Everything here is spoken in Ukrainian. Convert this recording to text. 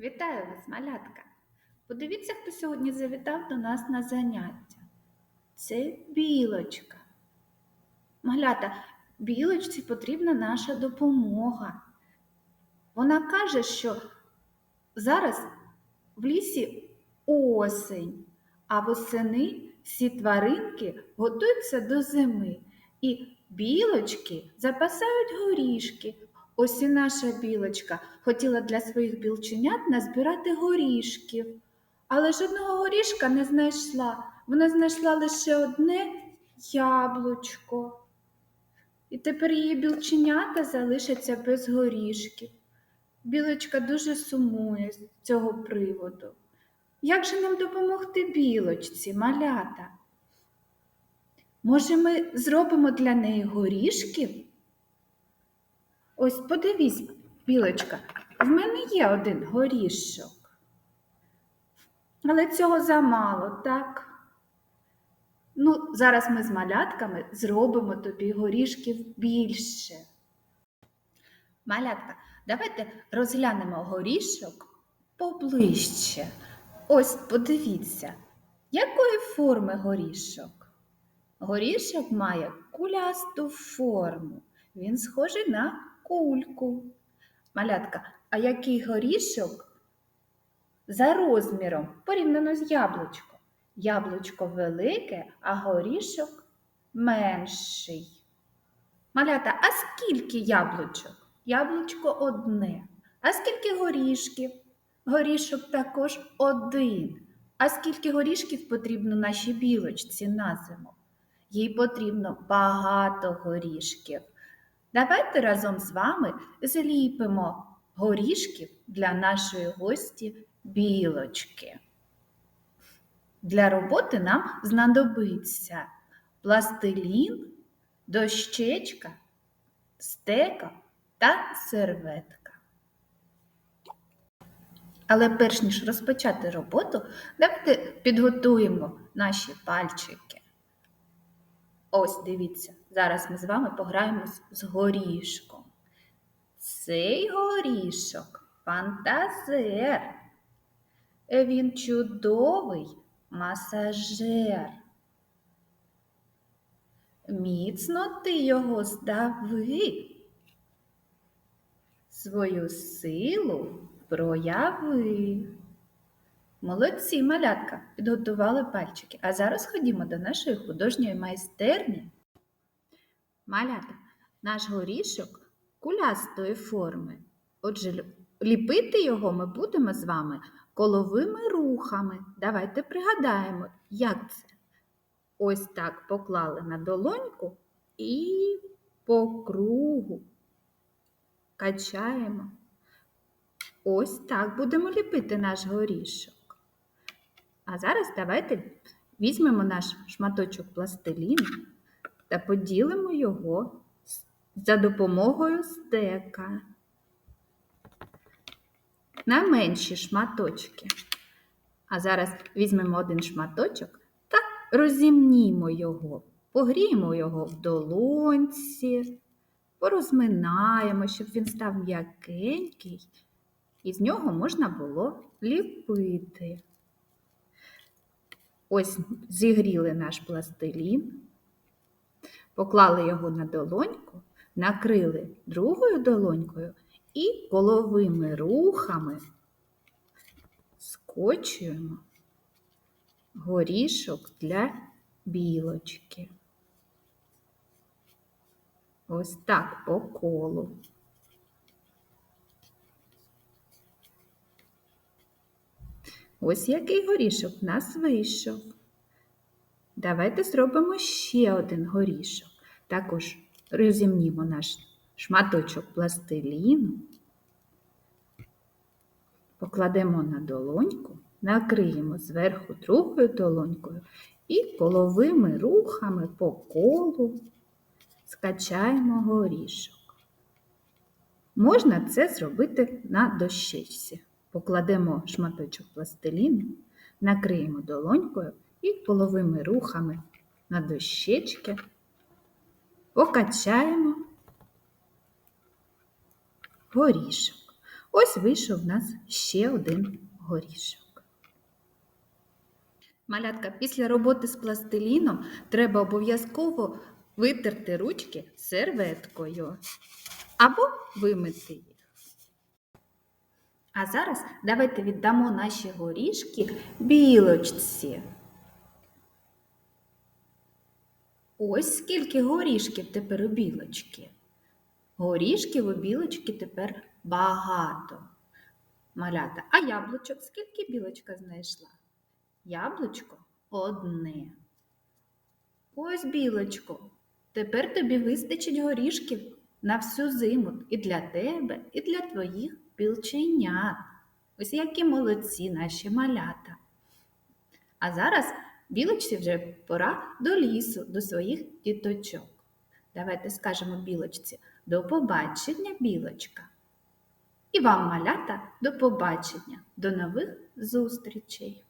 Вітаю вас, малятка! Подивіться, хто сьогодні завітав до нас на заняття. Це білочка. Малята, білочці потрібна наша допомога. Вона каже, що зараз в лісі осень, а восени всі тваринки готуються до зими. І білочки запасають горішки. Ось і наша білочка хотіла для своїх білченят назбирати горішків, але жодного горішка не знайшла. Вона знайшла лише одне яблучко. І тепер її білченята залишаться без горішків. Білочка дуже сумує з цього приводу. Як же нам допомогти білочці, малята? Може, ми зробимо для неї горішків? Ось подивись, білочка, в мене є один горішок. Але цього замало, так? Ну, зараз ми з малятками зробимо тобі горішків більше. Малятка, давайте розглянемо горішок поближче. Ось подивіться, якої форми горішок? Горішок має кулясту форму. Він схожий на кульку. Малятка, а який горішок за розміром порівняно з яблучком? Яблучко велике, а горішок менший. Малята, а скільки яблучок? Яблучко одне. А скільки горішків? Горішок також один. А скільки горішків потрібно нашій білочці на зиму? Їй потрібно багато горішків. Давайте разом з вами зліпимо горішків для нашої гості білочки. Для роботи нам знадобиться пластилін, дощечка, стека та серветка. Але перш ніж розпочати роботу, давайте підготуємо наші пальчики. Ось дивіться, зараз ми з вами пограємось з горішком. Цей горішок фантазер. Він чудовий масажер. Міцно ти його здави. Свою силу прояви. Молодці, малятка, підготували пальчики. А зараз ходімо до нашої художньої майстерні. Малята, наш горішок кулястої форми. Отже, ліпити його ми будемо з вами коловими рухами. Давайте пригадаємо, як це. Ось так поклали на долоньку і по кругу качаємо. Ось так будемо ліпити наш горішок. А зараз давайте візьмемо наш шматочок пластиліну та поділимо його за допомогою стека на менші шматочки. А зараз візьмемо один шматочок та розімнімо його, погріємо його в долонці, порозминаємо, щоб він став м'якенький, і з нього можна було ліпити. Ось зігріли наш пластилін, поклали його на долоньку, накрили другою долонькою і коловими рухами скочуємо горішок для білочки. Ось так по колу. Ось який горішок в нас вийшов. Давайте зробимо ще один горішок. Також розімнімо наш шматочок пластиліну, покладемо на долоньку, накриємо зверху другою долонькою і половими рухами по колу скачаємо горішок. Можна це зробити на дощечці. Покладемо шматочок пластиліну, накриємо долонькою і половими рухами на дощечки покачаємо горішок. Ось вийшов в нас ще один горішок. Малятка, після роботи з пластиліном треба обов'язково витерти ручки серветкою або вимити їх. А зараз давайте віддамо наші горішки білочці. Ось скільки горішків тепер у білочки. Горішків у білочки тепер багато. Малята, а яблучок скільки білочка знайшла? Яблучко одне. Ось білочко. Тепер тобі вистачить горішків на всю зиму і для тебе, і для твоїх білченят. Ось які молодці наші малята. А зараз білочці вже пора до лісу, до своїх діточок. Давайте скажемо білочці до побачення, білочка. І вам, малята, до побачення, до нових зустрічей!